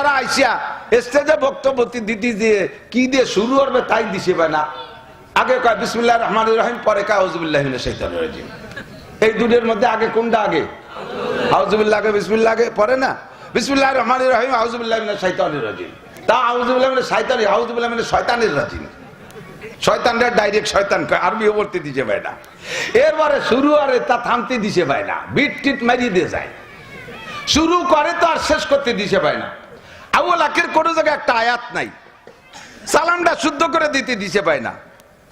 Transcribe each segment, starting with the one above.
নেতারা আইসিয়া স্টেজে বক্তব্য দিতে দিয়ে কি দিয়ে শুরু করবে তাই দিছে না। আগে কয়, বিসমুল্লাহ রহমান রহিম পরে কয় হজবুল্লাহ রাজিম এই দুটোর মধ্যে আগে কোনটা আগে? হাউজুবিল্লাহ বিসমুল্লাহ আগে পরে না? বিসমুল্লাহ রহমান রহিম হাউজুবিল্লাহ শাইতানির রাজিম তা হাউজুবিল্লাহ মানে শয়তানি হাউজুবিল্লাহ রাজিম শয়তানরা ডাইরেক্ট শয়তান কয় পড়তে দিছে ভাই না এরপরে শুরু আরে তা থামতে দিছে ভাই না। বিট টিট মারিয়ে দিয়ে যায়। শুরু করে তো আর শেষ করতে দিছে ভাই না। আবুল আখের কোনো জায়গায় একটা আয়াত নাই। সালামটা শুদ্ধ করে দিতে দিছে পায় না।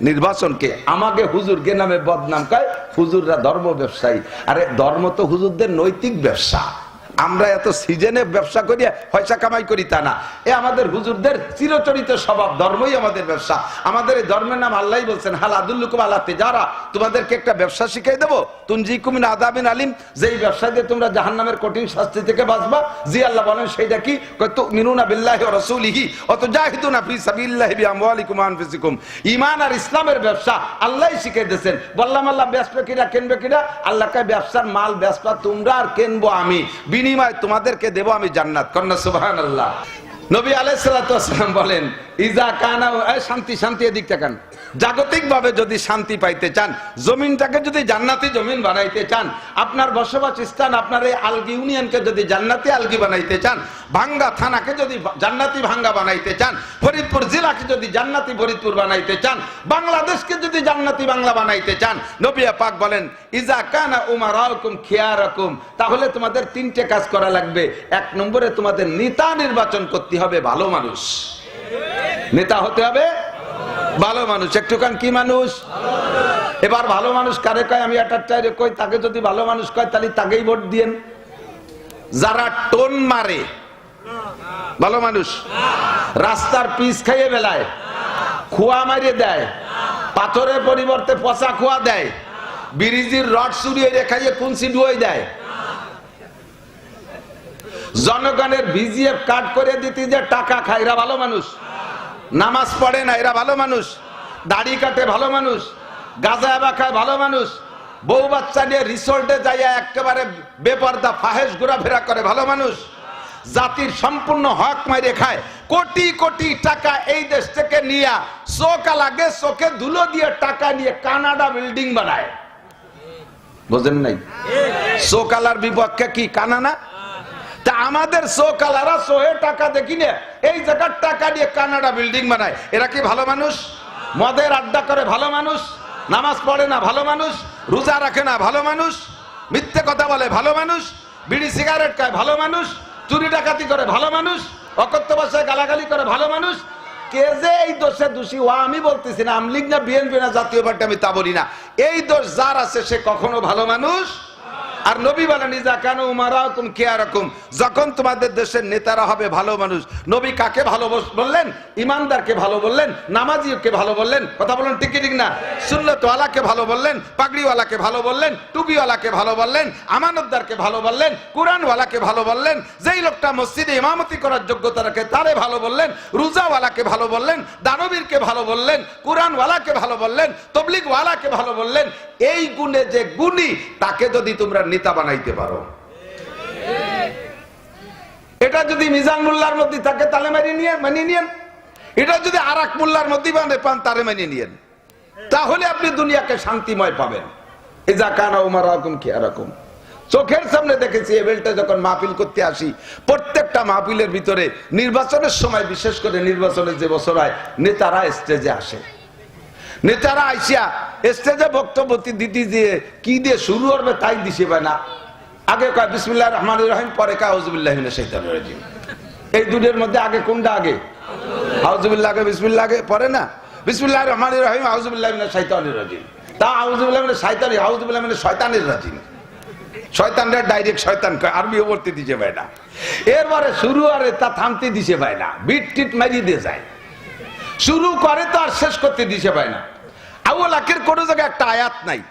নির্বাচনকে আমাকে হুজুর হুজুরকে নামে বদনাম কয়? হুজুররা ধর্ম ব্যবসায়ী। আরে ধর্ম তো হুজুরদের নৈতিক ব্যবসা। আমরা এত সিজনে ব্যবসা করি পয়সা কামাই করি তা না। এ আমাদের হুজুরদের চিরচরিত স্বভাব, ধর্মই আমাদের ব্যবসা। আমাদের এই ধর্মের নাম আল্লাহ বলছেন হাল আদুল্লুকুম আল্লাহ যারা তোমাদেরকে একটা ব্যবসা শিখাই দেবো? তুনজি কুমিন আদাবিন আলিম। যেই ব্যবসা দিয়ে তোমরা জাহান্নামের কঠিন শাস্তি থেকে বাঁচবা, জি আল্লাহ বলেন, সেইটা কি? মিনুনা বিল্লাহি ওয়া রাসূলিহি অত জাহিদুনা ফি সাবিলিল্লাহি বিআমওয়ালিকুম ওয়া আনফুসিকুম। ঈমান আর ইসলামের ব্যবসা আল্লাহই শিখিয়ে দিয়েছেন। বললাম, আল্লাহ ব্যবসা কিনা, কিনবে কিনা? আল্লাহ কয়, ব্যবসার মাল, ব্যবসা তোমরা আর কিনবো আমি। বিনিময় তোমাদেরকে দেব আমি জান্নাত। কন্যা সুবহানাল্লাহ। নবী আলাইসালাম বলেন, ইজা কানা শান্তি শান্তি এদিক তাকান জাগতিক ভাবে যদি শান্তি পাইতে চান, জমিনটাকে যদি জান্নাতি জমিন বানাইতে চান, আপনার বসবাস স্থান, আপনার এই আলগি ইউনিয়নকে যদি জান্নাতি আলগি বানাইতে চান ভাঙ্গা থানাকে যদি জান্নাতি ভাঙ্গা বানাইতে চান, ফরিদপুর জেলাকে যদি জান্নাতি ফরিদপুর বানাইতে চান, বাংলাদেশকে যদি জান্নাতি বাংলা বানাইতে চান নবিয়া পাক বলেন, ইজা কানা উমার আলকুম খিয়ারকুম তাহলে তোমাদের তিনটে কাজ করা লাগবে। এক নম্বরে তোমাদের নেতা নির্বাচন করতে হবে, ভালো মানুষ। নেতা হতে হবে ভালো মানুষ। একটুখান কি মানুষ? এবার ভালো মানুষ কারে কয়? আমি একটা কই? তাকে যদি ভালো মানুষ কয়, তাহলে তাকেই ভোট দিয়েন। যারা টোন মারে ভালো মানুষ। রাস্তার পিস খাইয়ে বেলায়, খোয়া মারিয়ে দেয়, পাথরের পরিবর্তে পচা খোয়া দেয়, ব্রিজির রড চুরিয়ে রেখাইয়ে কুঞ্চি ডুয়ে দেয়। জনগণের ভিজিএফ কাট করে দিতে যে টাকা খায়, এরা ভালো মানুষ। নামাজ পড়ে না, এরা ভালো মানুষ। দাড়ি কাটে ভালো মানুষ। গাজা এবা খায় ভালো মানুষ। বউ বাচ্চা নিয়ে রিসোর্টে যাইয়া একেবারে বেপর্দা ফাহেস ঘোরাফেরা করে ভালো মানুষ। জাতির সম্পূর্ণ হক মাইরে খায়। কোটি কোটি টাকা এই দেশ থেকে নিয়ে চোখা লাগে চোখে ধুলো দিয়ে টাকা নিয়ে কানাডা বিল্ডিং বানায়। বোঝেন নাই? চোকালার বিপক্ষে কি কানানা তা আমাদের চোকালারা সোহে টাকা দেখি না, এই জায়গার টাকা দিয়ে কানাডা বিল্ডিং বানায়। এরা কি ভালো মানুষ? মদের আড্ডা করে ভালো মানুষ? নামাজ পড়ে না ভালো মানুষ? রোজা রাখে না ভালো মানুষ? মিথ্যে কথা বলে ভালো মানুষ? বিড়ি সিগারেট খায় ভালো মানুষ? চুরি ডাকাতি করে ভালো মানুষ অকথ্য ভাষায় গালাগালি করে ভালো মানুষ। কে যে এই দোষে দোষী ওয়া আমি বলতেছি না, আমলিগ না বিএনপি না জাতীয় পার্টি, আমি তা বলি না। এই দোষ যার আছে সে কখনো ভালো মানুষ আর নবী বলেন ইজা কেন উমারাকুম কেয়ারকুম যখন তোমাদের দেশের নেতারা হবে ভালো মানুষ নবী কাকে ভালো বললেন ইমানদারকে ভালো বললেন নামাজিকে ভালো বললেন কথা বলেন ঠিক ঠিক না সুন্নতওয়ালাকে ভালো বললেন পাগড়িওয়ালাকে ভালো বললেন টুপিওয়ালাকে ভালো বললেন আমানতদারকে ভালো বললেন কোরআনওয়ালাকে ভালো বললেন যেই লোকটা মসজিদে ইমামতি করার যোগ্যতা রাখে তারে ভালো বললেন রুজাওয়ালাকে ভালো বললেন দানবীরকে ভালো বললেন কোরআনওয়ালাকে ভালো বললেন তবলিগওয়ালাকে ভালো বললেন এই গুণে যে গুণী তাকে যদি তোমরা নেতা বানাইতে পারো। এটা যদি মিজান মোল্লার মধ্যে থাকে, তাহলে মানিয়ে নিয়ে মানিয়ে নিয়েন। এটা যদি আর এক মোল্লার মধ্যে মানে পান, তারে মানিয়ে নিয়েন। তাহলে আপনি দুনিয়াকে শান্তিময় পাবেন। কানা উমার রকম কি এরকম চোখের সামনে দেখেছি যখন মাহফিল করতে আসি, প্রত্যেকটা মাহফিলের ভিতরে নির্বাচনের সময়, বিশেষ করে নির্বাচনের যে বছর হয় নেতারা স্টেজে আসে। নেতারা আইসিয়া স্টেজে বক্তব্য দিতে দিয়ে কি দিয়ে শুরু করবে তাই দিছে না। আগে কয়, বিসমুল্লাহ রহমান রহিম, পরে কয় হজবুল্লাহ রাজিম। এই দুটোর মধ্যে আগে কোনটা আগে? হাউজুবিল্লাহ আগে, বিসমুল্লাহ আগে, পরে না? বিসমুল্লাহ রহমান রহিম হাউজুবিল্লাহ শাইতানির রাজিম। তা হাউজুবিল্লাহ মানে শাইতানি হাউজুবিল্লাহ মানে শয়তানের রাজিম। শয়তানরা ডাইরেক্ট শয়তান কয় আরবিও পড়তে দিছে ভাই না। এরপরে শুরু আরে তা থামতে দিছে ভাই না। বিট টিট মারিয়ে দিয়ে যায়। শুরু করে তো আর শেষ করতে দিছে পায় না। আউল আকের কোনো জায়গায় একটা আয়াত নাই।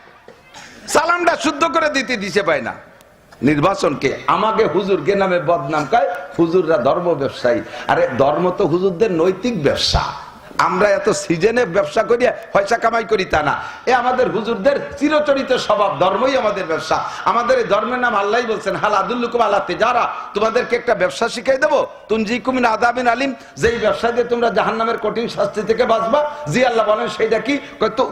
সালামটা শুদ্ধ করে দিতে দিছে পায় না। নির্বাচনকে আমাকে হুজুরকে নামে বদনাম কয়? হুজুররা ধর্ম ব্যবসায়ী। আরে ধর্ম তো হুজুরদের নৈতিক ব্যবসা। আমরা এত সিজনে ব্যবসা করি পয়সা কামাই করি তা না। এ আমাদের হুজুরদের চিরচরিত স্বভাব, ধর্মই আমাদের ব্যবসা। আমাদের এই ধর্মের নাম আল্লাহ বলছেন হাল আদুল্লুকুম আল্লাহতে যারা তোমাদেরকে একটা ব্যবসা শিখাই দেবো? তুনজি কুমিন আদাবিন আলিম। যেই ব্যবসা দিয়ে তোমরা জাহান্নামের কঠিন শাস্তি থেকে বাঁচবা, জি আল্লাহ বলেন, সেইটা কি?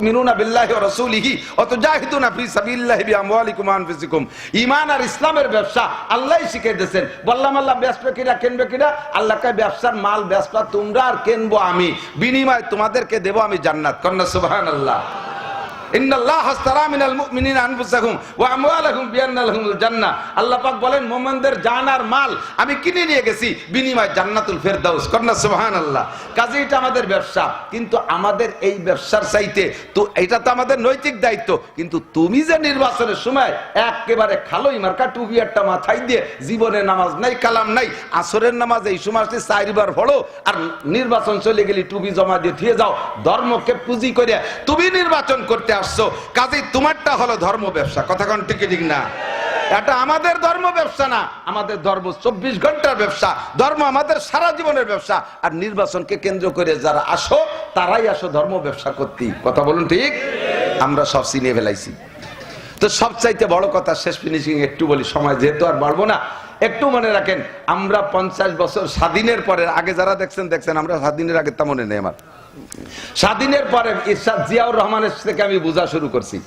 মিনুনা বিল্লাহি ওয়া রাসূলিহি অত জাহিদুনা ফি সাবিলিল্লাহি বিআমওয়ালিকুম ওয়া আনফুসিকুম। ঈমান আর ইসলামের ব্যবসা আল্লাহই শিখিয়ে দিয়েছেন। বললাম আল্লাহ ব্যবসা কিরা, কিনবে কিরা? আল্লাহ কয়, ব্যবসার মাল, ব্যবসা তোমরা আর কিনবো আমি। বিনিময় তোমাদেরকে দেব আমি জান্নাত। কন্যা সুবাহ ইন্নাল্লাহ আমাদের ব্যবসা, কিন্তু আমাদের এই ব্যবসার চাইতে তো এটা তো আমাদের নৈতিক দায়িত্ব, কিন্তু তুমি যে নির্বাচনের সময় একেবারে খালোই মার্কা টুপি একটা মাথায় দিয়ে জীবনে নামাজ নাই, কালাম নাই, আসরের নামাজ এই সময় চারবার পড়ো আর নির্বাচন চলে গেলি টুপি জমা দিয়ে যাও, ধর্মকে পুঁজি করে তুমি নির্বাচন করতে আসছো? কাজে তোমারটা হলো ধর্ম ব্যবসা। কথা কোন ঠিক ঠিক না? এটা আমাদের ধর্ম ব্যবসা না। আমাদের ধর্ম চব্বিশ ঘণ্টার ব্যবসা। ধর্ম আমাদের সারা জীবনের ব্যবসা। আর নির্বাচনকে কেন্দ্র করে যারা আসো, তারাই আসো ধর্ম ব্যবসা করতে কথা বলুন ঠিক? আমরা সব চিনিয়ে ফেলাইছি। তো সবচাইতে বড় কথা, শেষ ফিনিশিং একটু বলি, সময় যেহেতু আর বাড়বো না, একটু মনে রাখেন, আমরা পঞ্চাশ বছর স্বাধীনের পরে আগে যারা দেখছেন দেখছেন, আমরা স্বাধীনের আগে তা মনে নেই আমার। স্বাধীনের পরে ইরশাদ জিয়াউর রহমানের থেকে আমি বোঝা শুরু করছি।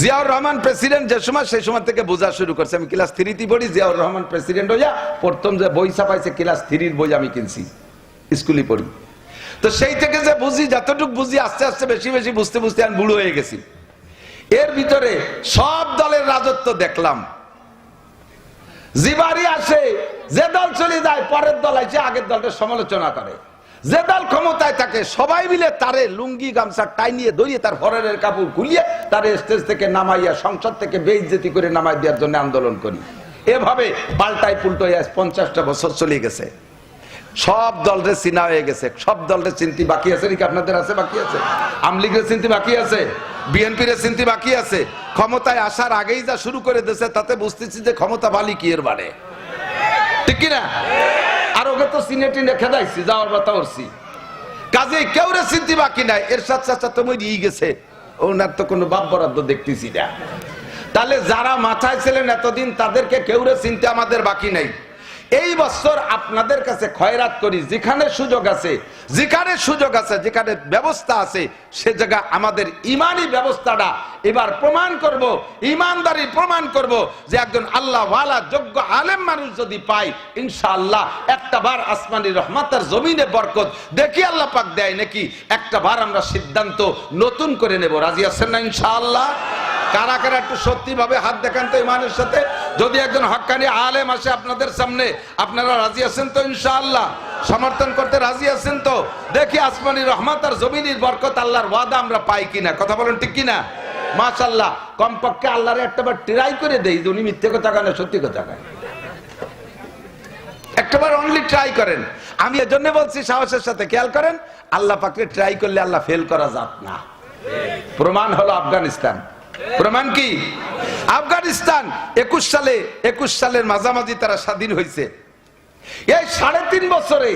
জিয়াউর রহমান প্রেসিডেন্ট যে সময়, সেই সময় থেকে বোঝা শুরু করছে। আমি ক্লাস থ্রিতে পড়ি, জিয়াউর রহমান প্রেসিডেন্ট হইয়া প্রথম যে বই ছাপাইছে, ক্লাস থ্রির বই আমি কিনছি, স্কুলে পড়ি। তো সেই থেকে যে বুঝি, যতটুকু বুঝি, আস্তে আস্তে বেশি বেশি বুঝতে বুঝতে আমি বুড়ো হয়ে গেছি। এর ভিতরে সব দলের রাজত্ব দেখলাম। জিবারি আসে, যে দল চলে যায়, পরের দল আছে আগের দলটা সমালোচনা করে। যে দল ক্ষমতায় থাকে, সবাই মিলে তারে লুঙ্গি, গামছা, টাই নিয়ে দড়িয়ে তার হরের কাপড় খুলিয়ে তার স্টেজ থেকে নামাইয়া, সংসদ থেকে বেইজ্জতি করে নামাই দেওয়ার জন্য আন্দোলন করি। এভাবে পাল্টাই পুল্টো পঞ্চাশটা বছর চলে গেছে। সব দলরে চিনা হয়ে গেছে, সব দলরে চিনতি বাকি আছে নাকি আপনাদের আছে বাকি আছে? আমলিগের চিনতি বাকি আছে? বিএনপির চিনতি বাকি আছে? ক্ষমতায় আসার আগেই যা শুরু করে দিয়েছে, তাতে বুঝতেছি যে ক্ষমতা বালি কি এর মানে ঠিক কিনা? আর ওকে তো সিনে টিনে খেদাইছি, যাওয়ার কথা করছি। কাজে কেউ রে চিনতে বাকি নাই। এর সাথে সাথে তো মই গেছে। ওনার তো কোনো বাপ বরাদ্দ দেখতেছি না। তাহলে যারা মাথায় ছিলেন এতদিন, তাদেরকে কেউ রে চিনতে আমাদের বাকি নাই। এই বছর আপনাদের কাছে খয়রাত করি, যেখানে সুযোগ আছে, যেখানে সুযোগ আছে, যেখানে ব্যবস্থা আছে, সে জায়গা আমাদের ইমানি ব্যবস্থাটা এবার প্রমাণ করব, ইমানদারি প্রমাণ করব যে একজন আল্লাহ ওয়ালা যোগ্য আলেম মানুষ যদি পাই ইনশাআল্লাহ একটা বার আসমানি রহমাতার জমিনে বরকত। দেখি আল্লাহ পাক দেয় নাকি? একটা বার আমরা সিদ্ধান্ত নতুন করে নেব। রাজি আছেন না ইনশাআল্লাহ? কারা কারা একটু সত্যি ভাবে হাত দেখান তো ইমানের সাথে। যদি একজন হক্কানি আলেম আসে আপনাদের সামনে, আপনারা রাজি আছেন তো ইনশাআল্লাহ? সমর্থন করতে রাজি আছেন তো? দেখি আসমানি রহমত আর জমিনির বরকত আল্লাহর ওয়াদা আমরা পাই কিনা। কথা বলেন ঠিক কিনা? মাশাল্লাহ কমপক্ষে আল্লাহর একটাবার ট্রাই করে দেই উনি মিথ্যে কথা কেন সত্যি কথা কেন একটাবার অনলি ট্রাই করেন। আমি এজন্য বলছি সাহসের সাথে, খেয়াল করেন, আল্লাহ পাককে ট্রাই করলে আল্লাহ ফেল করা যাত না। প্রমাণ হলো আফগানিস্তান। প্রমাণ কি? আফগানিস্তান একুশ সালে, একুশ সালের মাঝামাঝি তারা স্বাধীন হয়েছে এই সাড়ে তিন বছরে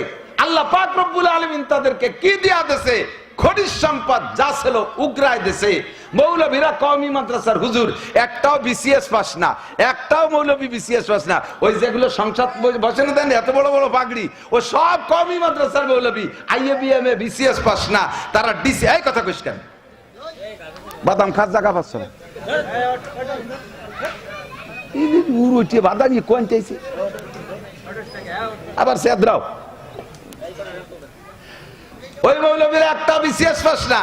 আল্লাহ পাক রব্বুল আলমিন তাদেরকে কি দিয়া দেশে খনিজ সম্পদ যা ছিল উগ্রায় দেশে মৌলভীরা কওমি মাদ্রাসার হুজুর, একটাও বিসিএস পাস না, একটাও মৌলভী বিসিএস পাস না। ওই যেগুলো সংসদ বসে না দেন, এত বড় বড় পাগড়ি, ও সব কওমি মাদ্রাসার মৌলভী, আইএবিএম এ বিসিএস পাস না। তারা ডিসি এই কথা কইস বাদাম খাস জায়গা পাচ্ছ না। উড়ে বাদামি কোন চাইছে আবার সেদ্রাও ওই মৌলবীরা একটা বিশেষ পাস না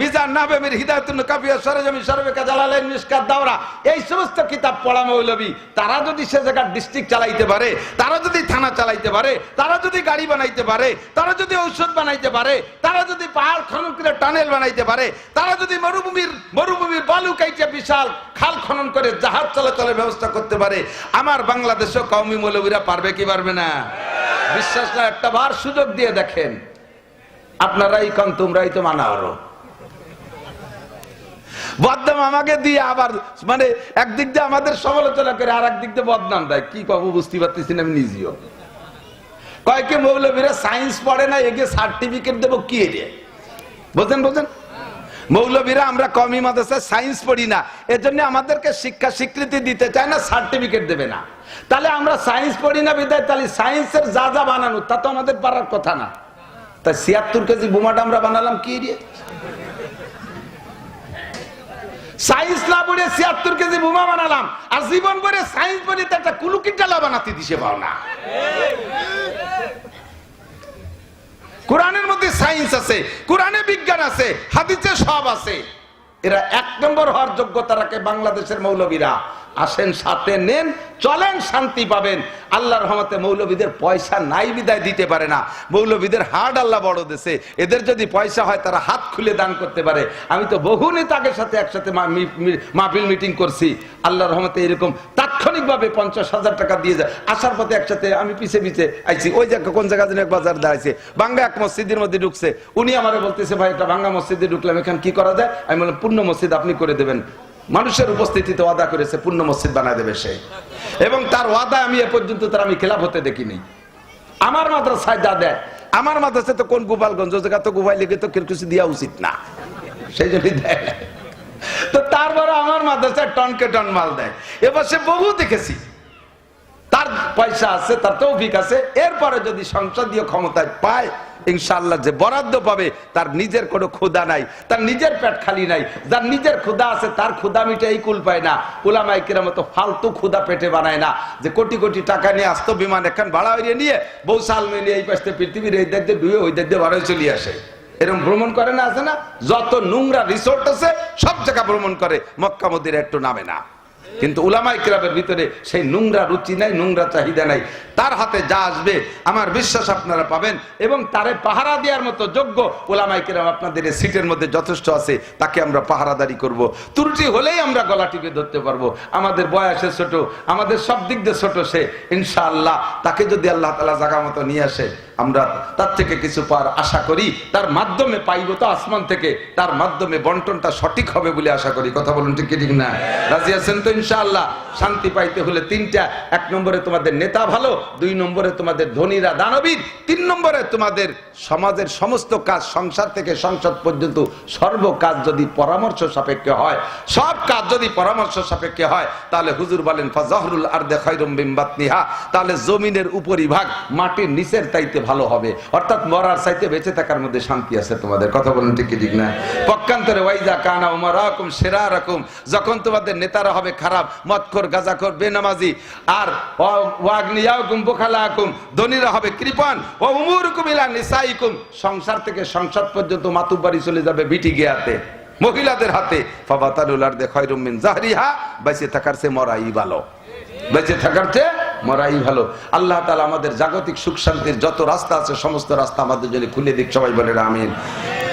মিজান দাওরা, এই সমস্ত কিতাব পড়া তারা যদি সে জায়গার ডিস্ট্রিক্ট চালাইতে পারে, তারা যদি থানা চালাইতে পারে, তারা যদি গাড়ি বানাইতে পারে, তারা যদি বানাইতে পারে, তারা যদি খনন করে টানেল বানাইতে পারে, তারা যদি মরুভূমির মরুভূমির বালু কাইটে বিশাল খাল খনন করে জাহাজ চলাচলের ব্যবস্থা করতে পারে, আমার বাংলাদেশও কওমি মৌলবীরা পারবে কি পারবে না? বিশ্বাস না একটা বার সুযোগ দিয়ে দেখেন, আপনারাই কন, তোমরাই তো মানা হলো বদনাম আমাকে দিয়ে আবার মানে একদিক দিয়ে আমাদের সমালোচনা করে আর একদিক দিয়ে বদনাম দেয়। কি কব, বুঝতে পারতেছি না আমি নিজেও। কয়েকে মৌলবীরা সায়েন্স পড়ে না এগে সার্টিফিকেট দেবো কি রে বোঝেন বোঝেন? মৌলবীরা, আমরা কমি মাদ্রাসায় সায়েন্স পড়ি না। এজন্য আমাদেরকে শিক্ষা স্বীকৃতি দিতে চায় না সার্টিফিকেট দেবে না। তাহলে আমরা সায়েন্স পড়ি না বিদায়, তাহলে সায়েন্সের যা যা বানানো, তা তো আমাদের পারার কথা না। তাই ছিয়াত্তর কেজি বোমাটা আমরা বানালাম, কি দিয়ে সায়েন্স না পড়ে ছিয়াত্তর কেজি বোমা বানালাম, আর জীবন ভরে সায়েন্স পড়ে তো একটা কুলুকি ডালা বানাতে দিছে পাও না কোরআনের মধ্যে সায়েন্স আছে, কোরআনে বিজ্ঞান আছে, হাদিসে সব আছে। এরা এক নম্বর হওয়ার যোগ্যতা রাখে বাংলাদেশের মৌলবীরা। আসেন, সাথে নেন, চলেন, শান্তি পাবেন। আল্লাহর রহমতে মৌলবীদের পয়সা নাই, বিদায় দিতে পারে না। মৌলবীদের হাট আল্লাহ বড় দেশে এদের যদি পয়সা হয়, তারা হাত খুলে দান করতে পারে। আমি তো বহু নেতাকে সাথে একসাথে মাহফিল মিটিং করছি। আল্লাহর রহমতে এরকম তাৎক্ষণিকভাবে পঞ্চাশ হাজার টাকা দিয়ে যায়। আসার পথে একসাথে আমি পিছে পিছে আইছি। ওই জায়গা কোন জায়গা যেন এক বাজার দাঁড়াইছে বাঙ্গা এক মসজিদের মধ্যে ঢুকছে। উনি আমার বলতেছে, ভাই, এটা ভাঙ্গা মসজিদে ঢুকলাম এখানে কি করা যায়? আমি বললাম, পূর্ণ মসজিদ আপনি করে দেবেন। মানুষের উপস্থিতিতে ওয়াদা করেছে, পূর্ণ মসজিদ বানায় দেবে সে। এবং তার ওয়াদা আমি এ পর্যন্ত তার আমি খেলাফ হতে দেখিনি। আমার মাদ্রাসায় যা দেয়, আমার মাদ্রাসায় তো কোন গোপালগঞ্জ জায়গা তো গোপাল লিখে তো কিছু দেওয়া উচিত না। সেই জন্যই দেয় তো তারপরে আমার মাদ্রাসায় টনকে টন মাল দেয়। এবার সে বহু দেখেছি। তার পয়সা আছে, তার তৌফিক আছে। এরপরে যদি সংসদীয় ক্ষমতায় পায় ইনশাল্লাহ যে বরাদ্দ পাবে, তার নিজের কোনো ক্ষুদা নাই, তার নিজের পেট খালি নাই, যার নিজের ক্ষুদা আছে, তার ক্ষুদা মিটাই কুল পায় না। ওলামাই কিরাম তো ফালতু ক্ষুদা পেটে বানায় না, যে কোটি কোটি টাকা নিয়ে আসতো বিমান এখান ভাড়া হইয়ে নিয়ে বউ সাল মিলিয়ে এই পাশে পৃথিবীর এই দেখতে ডুয়ে ওই দেখতে ভাড়ায় চলে আসে। এরকম ভ্রমণ করে না, আছে না? যত নোংরা রিসোর্ট আছে, সব জায়গা ভ্রমণ করে, মক্কা মদির একটু নামে না। কিন্তু উলামাই কিরামের ভিতরে সেই নোংরা রুচি নাই, নোংরা চাহিদা নাই। তার হাতে যা আসবে, আমার বিশ্বাস আপনারা পাবেন এবং তারে পাহারা দেওয়ার মতো যোগ্য ওলামাই কিরাম আপনাদের সিটের মধ্যে যথেষ্ট আছে, তাকে আমরা পাহারাদারি করব। ত্রুটি হলেই আমরা গলা টিপে ধরতে পারব। আমাদের বয়সে ছোট, আমাদের সব দিক দিয়ে ছোট সে, ইনশাআল্লাহ, তাকে যদি আল্লাহ তালা জাগা মতো নিয়ে আসে আমরা তার থেকে কিছু পার আশা করি, তার মাধ্যমে পাইব তো আসমান থেকে, তার মাধ্যমে বন্টনটা সঠিক হবে বলে আশা করি। কথা বলুন ঠিক ঠিক না? রাজি আছেন তো ইনশাআল্লাহ? শান্তি পাইতে হলে তিনটা, এক নম্বরে তোমাদের নেতা ভালো, দুই নম্বরে তোমাদের ধনীরা দানবীর, তিন নম্বরে তোমাদের সমাজের সমস্ত কাজ সংসার থেকে সংসদ পর্যন্ত সর্ব কাজ যদি পরামর্শ সাপেক্ষে হয়, সব কাজ যদি পরামর্শ সাপেক্ষে হয়, তাহলে হুজুর বলেন, ফাজহরুল আরদে খৈরুম বিম্বাতনিহা তাহলে জমিনের উপরিভাগ মাটির নিচের চাইতে ভালো হবে। অর্থাৎ মরার চাইতে বেঁচে থাকার মধ্যে শান্তি আছে তোমাদের। কথা বলেন ঠিক ঠিক না? পক্ষান্তরে ওয়াইজা কানা উমর রকম সেরা রকম যখন তোমাদের নেতারা হবে খারাপ মৎখর গাজাখর, বেনামাজি, আর ওয়াগনিয়াকুম বোখালাকুম, ধনীরা হবে কৃপণ। ও উমুরকুম ইলা নিসাইকুম। সংসার থেকে সংসার পর্যন্ত মাতুবাড়ি চলে যাবে বিটি গিয়াতে, মহিলাদের হাতে। ফাবাতারুল আরদে খয়রুম মিন জাহরিহা, বেঁচে থাকার চেয়ে মরাই ভালো। বেঁচে থাকার চেয়ে মরাই ভালো। আল্লাহ তালা আমাদের জাগতিক সুখ শান্তির যত রাস্তা আছে, সমস্ত রাস্তা আমাদের জন্য খুলে দিক। সবাই বলে আমিন।